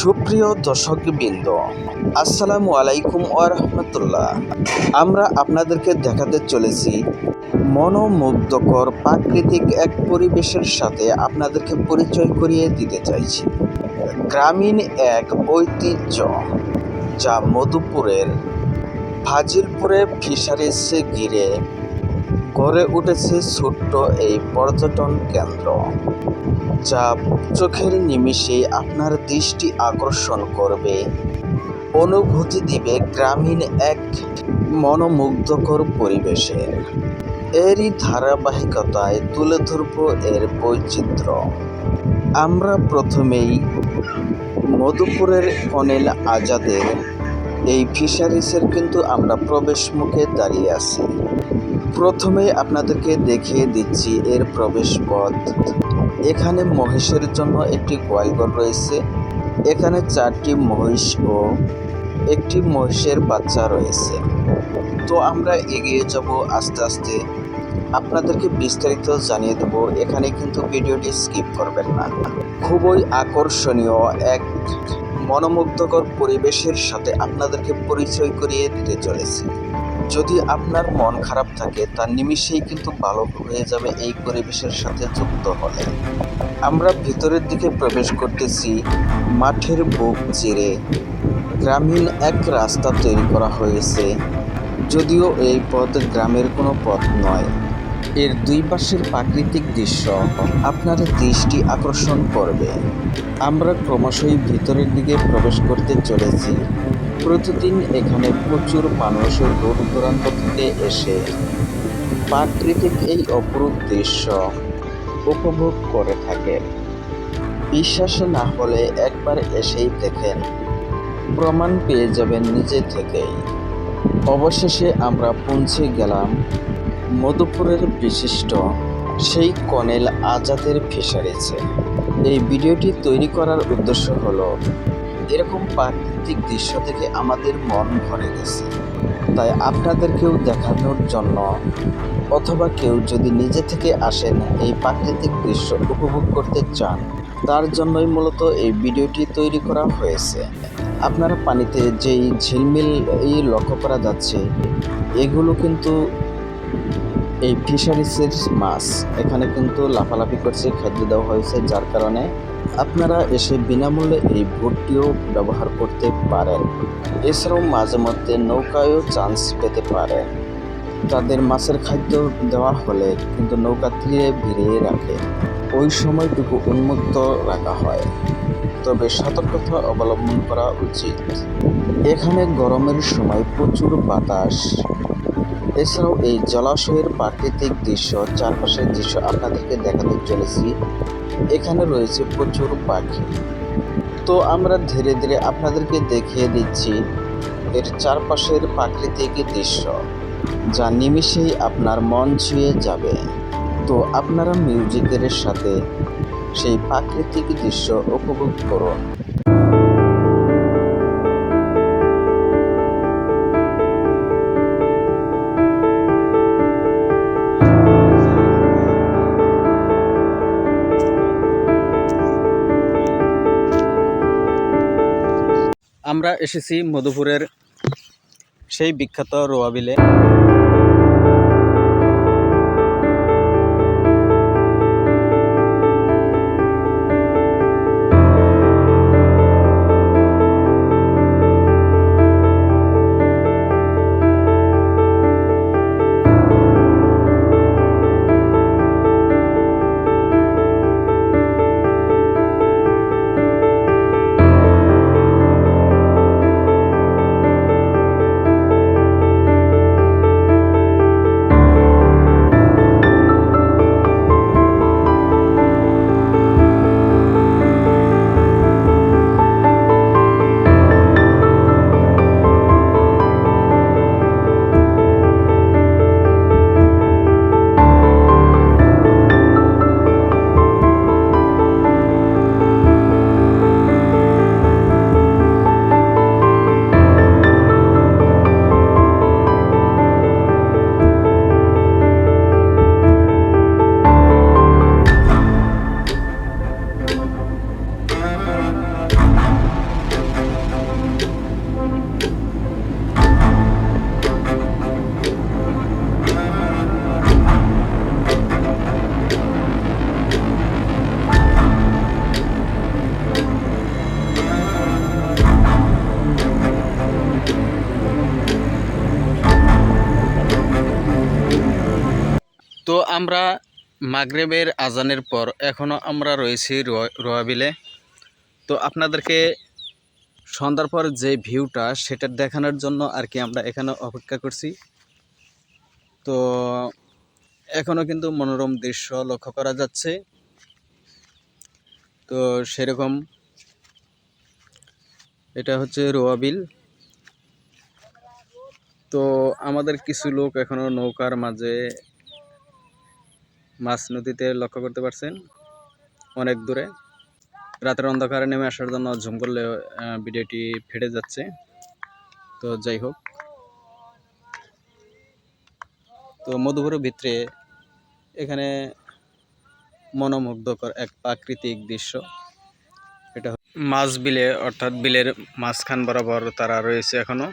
সুপ্রিয় দর্শকবৃন্দ, আসসালামু আলাইকুম ওরহমতুল্লাহ আমরা আপনাদেরকে দেখাতে চলেছি মনোমুগ্ধকর প্রাকৃতিক এক পরিবেশের সাথে আপনাদেরকে পরিচয় করিয়ে দিতে চাইছি। গ্রামীণ এক ঐতিহ্য যা মধুপুরের ফাজিলপুরে ফিশারিজে ঘিরে গড়ে উঠেছে ছোট্ট এই পর্যটন কেন্দ্র, যা চোখের নিমিষেই আপনার দৃষ্টি আকর্ষণ করবে। অনুভূতি দিবে গ্রামীণ এক মনোমুগ্ধকর পরিবেশের এরই ধারাবাহিকতায় তুলে ধরব এর বৈচিত্র্য। আমরা প্রথমেই মধুপুরের কনেল আজাদের, এই ফিশারিসের কিন্তু আমরা প্রবেশ মুখে দাঁড়িয়ে আছি। প্রথমে আপনাদেরকে দেখিয়ে দিচ্ছি এর প্রবেশ পথ এখানে মহিষের জন্য একটি গোয়ালঘর রয়েছে। এখানে চারটি মহিষ ও একটি মহিষের বাচ্চা রয়েছে। তো আমরা এগিয়ে যাব আস্তে আস্তে। আপনাদেরকে বিস্তারিত জানিয়ে দেব। এখানে কিন্তু ভিডিওটি স্কিপ করবেন না। খুবই আকর্ষণীয় এক মনোমুগ্ধকর পরিবেশের সাথে আপনাদেরকে পরিচয় করিয়ে দিতে চলেছি। যদি আপনার মন খারাপ থাকে তার নিমিষেই কিন্তু ভালো হয়ে যাবে এই পরিবেশের সাথে যুক্ত হলে। আমরা ভিতরের দিকে প্রবেশ করতেছি মাঠের বুক চিরে। গ্রামীণ এক রাস্তা তৈরি করা হয়েছে। যদিও এই পথ গ্রামের কোনো পথ নয়। এর দুই পাশের প্রাকৃতিক দৃশ্য আপনার দৃষ্টি আকর্ষণ করবে। আমরা ক্রমশই ভিতরের দিকে প্রবেশ করতে চলেছি। প্রতিদিন এখানে প্রচুর মানুষ দূর দূরান্ত থেকে এসে প্রাকৃতিক এই অপরূপ দৃশ্য উপভোগ করে থাকেন বিশ্বাস না হলে একবার এসেই দেখেন, প্রমাণ পেয়ে যাবেন নিজে থেকেই। অবশেষে আমরা পৌঁছে গেলাম মধুপুরের বিশিষ্ট সেই কনেল আজাদের ফিশারিজে এই ভিডিওটি তৈরি করার উদ্দেশ্য হলো এরকম প্রাকৃতিক দৃশ্য থেকে আমাদের মন ভরে গেছে। তাই আপনাদেরকেও দেখানোর জন্য, অথবা কেউ যদি নিজে থেকে আসেন এই প্রাকৃতিক দৃশ্য উপভোগ করতে চান, তার জন্যই মূলত এই ভিডিওটি তৈরি করা হয়েছে। আপনার পানিতে যেই ঝিলমিল লক্ষ্য করা যাচ্ছে, এগুলো কিন্তু এই ফিশারিসের মাছ এখানে কিন্তু লাফালাফি করছে, খাদ্য দেওয়া হয়েছে, যার কারণে আপনারা এসে বিনামূল্যে এই ভোটটিও ব্যবহার করতে পারেন। এছাড়াও মাঝে মধ্যে নৌকায়ও চান্স পেতে পারেন। তাদের মাছের খাদ্য দেওয়া হলে কিন্তু নৌকা তীরে ভিড়িয়ে রাখে। ওই সময়টুকু উন্মুক্ত রাখা হয়। তবে সতর্কতা অবলম্বন করা উচিত। এখানে গরমের সময় প্রচুর বাতাস। এছাড়াও এই জলাশয়ের প্রাকৃতিক দৃশ্য, চারপাশের দৃশ্য আপনাদেরকে দেখাতে চলেছি। এখানে রয়েছে প্রচুর পাখি। তো আমরা ধীরে ধীরে আপনাদেরকে দেখিয়ে দিচ্ছি এর চারপাশের প্রাকৃতিক দৃশ্য, যা নিমিষেই আপনার মন ছুঁয়ে যাবে। তো আপনারা মিউজিকের সাথে সেই প্রাকৃতিক দৃশ্য উপভোগ করুন। আমরা এসেছি মধুপুরের সেই বিখ্যাত রোয়াবিলে। আমরা মাগরেবের আজানের পর এখনও আমরা রয়েছি রোয়া- রোয়াবিলে। তো আপনাদেরকে সন্ধ্যার পর যে ভিউটা সেটা দেখানোর জন্য আর কি আমরা এখানে অপেক্ষা করছি। তো এখনও কিন্তু মনোরম দৃশ্য লক্ষ্য করা যাচ্ছে। তো সেরকম এটা হচ্ছে রোয়াবিল। তো আমাদের কিছু লোক এখনও নৌকার মাঝে মাছ নদীতে লক্ষ্য করতে পারছেন। অনেক দূরে। রাতের অন্ধকারে নেমে আসার জন্য ঝুম করলে ভিডিওটি ফেটে যাচ্ছে। তো যাই হোক। তো মধুপুরের ভিতরে এখানে মনোমুগ্ধকর এক প্রাকৃতিক দৃশ্য। এটা মাছ বিলে, অর্থাৎ বিলের মাঝখান বরাবর তারা রয়েছে এখনও।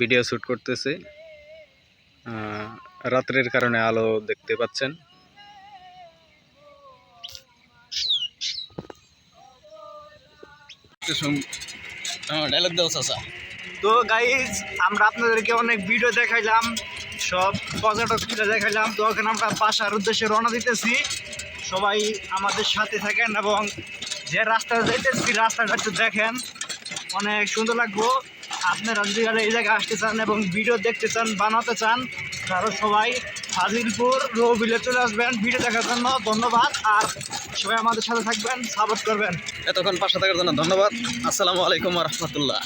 ভিডিও শ্যুট করতেছে। রাত্রের কারণে আলো দেখতে পাচ্ছেন। তো গাইজ আমরা আপনাদেরকে অনেক ভিডিও দেখাইলাম, সব পর্যটক দেখাইলাম। তো এখন আমরা বাসার উদ্দেশ্যে রওনা দিতেছি। সবাই আমাদের সাথে থাকেন এবং যে রাস্তা যাইতেছি, রাস্তাটা একটু দেখেন। অনেক সুন্দর লাগবো। আপনারা যদি আর এই জায়গায় আসতে চান এবং ভিডিও দেখতে চান, বানাতে চান তারও সবাই ফাজিলপুর রবিলে চলে আসবেন। ভিডিও দেখার জন্য ধন্যবাদ আর সবাই আমাদের সাথে থাকবেন সাপোর্ট করবেন। এতক্ষণ পাশে থাকার জন্য ধন্যবাদ। আসসালামু আলাইকুম রহমতুল্লাহ।